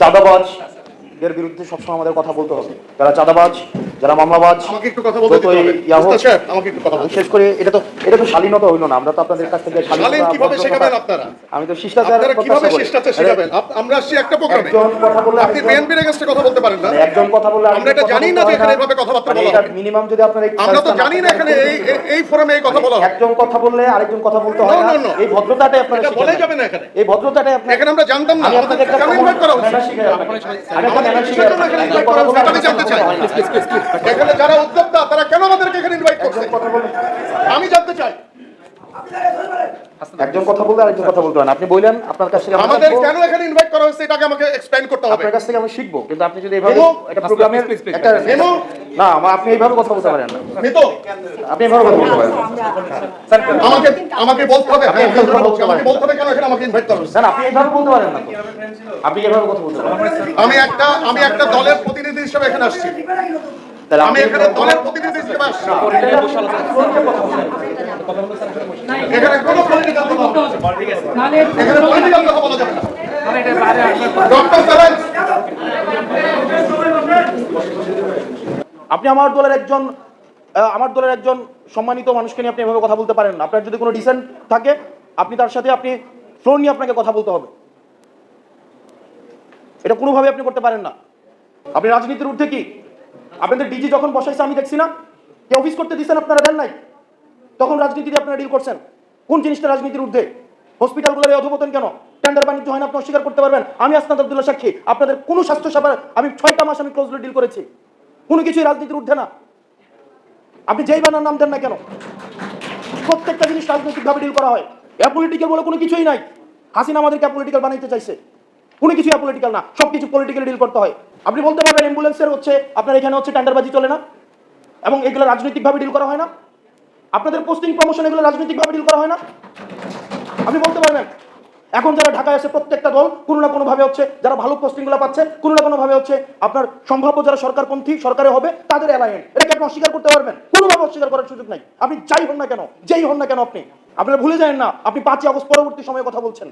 চাঁদাবাজ এর বিরুদ্ধে সবসময় আমাদের কথা বলতে হবে। যারা চাঁদাবাজ যারা মামলাবাজ আমাকে একটু কথা বলতে হবে। আমাকে একটু কথা বলতে বিশেষ করে এটা তো এটা তো শালীনতা হইল না আমরা তো আপনাদের কাছ থেকে শালীনতা, শালীন কীভাবে শেখাবেন আপনারা? আমি তো শিষ্টাচার আপনারা কীভাবে শিষ্টাচার শেখাবেন আমরা আসছি একটা প্রোগ্রামে একজন কথা বললে আপনি বিএনপির কথা বলতে পারেন না মানে একজন কথা বললে আমরা এটা জানি না যে এখানে এভাবে কথাবার্তা বলা হবে। মিনিমাম যদি আপনার আমরা তো জানি না এখানে এই এই- ফোরামে এই কথা বলা হবে একজন কথা বললে আরেকজন কথা বলতে হয় না. এই ভদ্রতাটাই আপনারা এটা। যাবে না এখানে। এই ভদ্রতাটাই আপনার এখানে আমরা জানতাম না আমি আমাদের একটা কেন ইনভাইট করা হচ্ছে। আমি জানতে চাই। হয়। এখানে যারা উদ্যোক্তা তারা কেন আমাদেরকে এখানে ইনভাইট করছে? আমি জানতে চাই। একজন কথা বললে আরেকজন কথা বলতে হয় আপনি বললেন আপনার কাছ থেকে আমাদের কেন এখানে ইনভাইট করা হয়েছে এটাকে আমাকে এক্সপ্লেইন করতে হবে। আপনার কাছ থেকে আমি শিখব কিন্তু আপনি যদি এভাবে একটা প্রোগ্রামের একটা মেমো? না আপনি এইভাবে কথা বলতে পারেন না। মিতো। আপনি এভাবে কথা বলতে পারেন। আমাকে আমাকে বলতে হবে বলতে আমাকে বলতে হবে কেন এখানে আমাকে ইনভাইট করা হয়েছে? আপনি এইভাবে বলতে পারেন না আপনি এভাবে কথা বলতে পারেন? আমি একটা আমি একটা দলের প্রতিনিধি হিসেবে এখানে আসছি। তাহলে আমি আপনি এখানে দলের প্রতিনিধি হিসেবে আসছি। এখানে কোনো পলিটিক্যাল কথা হবে এখানে পলিটিক্যাল কথা বলা যাবে না। ডক্টর সাহেব আপনি আমার দলের একজন আমার দলের একজন সম্মানিত মানুষকে নিয়ে আপনি এভাবে কথা বলতে পারেন না। আপনার যদি কোনো ডিসেন্ট থাকে আপনি তার সাথে আপনি ফ্লোর নিয়ে আপনাকে কথা বলতে হবে। এটা কোনোভাবে আপনি করতে পারেন না। আপনি রাজনীতির ঊর্ধ্বে কি? আপনাদের ডিজি যখন বসাইছে, আমি দেখছি না। কে অফিস করতে দিচ্ছেন আপনারা দেন নাই। তখন রাজনীতিতে আপনারা ডিল করছেন। কোন জিনিসটা রাজনীতির ঊর্ধ্বে? হসপিটালগুলোর অধপতন কেন? টেন্ডার বাণিজ্য হয় না, আপনি অস্বীকার করতে পারবেন। আমি আসনাদ আব্দুল্লাহ সাক্ষী, আপনাদের কোনো স্বাস্থ্য সেবার আমি ছয়টা মাস আমি ক্লোজলি ডিল করেছি। কোনো কিছুই রাজনীতির ঊর্ধ্বে না। আপনি যেই বানার নাম দেন না কেন? প্রত্যেকটা জিনিস রাজনৈতিকভাবে ডিল করা হয়। অ্যাপলিটিক্যাল বলে কোনো কিছুই নাই। হাসিনা আমাদেরকে অ্যাপলিটিক্যাল বানাইতে চাইছে। কোনো কিছুই অ্যাপলিটিক্যাল না সব কিছু পলিটিক্যাল ডিল করতে হয়। আপনি বলতে পারবেন অ্যাম্বুলেন্সের হচ্ছে, আপনার এখানে হচ্ছে টেন্ডারবাজি চলে না, এবং এগুলো রাজনৈতিকভাবে ডিল করা হয় না। আপনাদের পোস্টিং প্রমোশন এগুলো রাজনৈতিকভাবে ডিল করা হয় না। আপনি বলতে পারবেন, এখন যারা ঢাকায় আছে প্রত্যেকটা দল, কোনো না কোনো ভাবে হচ্ছে যারা ভালো পোস্টিংগুলো পাচ্ছে, কোনো না কোনো ভাবে হচ্ছে আপনার সম্ভাব্য যারা সরকারপন্থী, সরকারে হবে, তাদের অ্যালায়েন্ট এটাকে আপনি অস্বীকার করতে পারবেন? কোনোভাবে অস্বীকার করার সুযোগ নাই। আপনি যাই হন না কেন, যেই হন না কেন আপনি, আপনারা ভুলে যায় না, আপনি পাঁচই আগস্ট পরবর্তী সময়ে কথা বলছেন।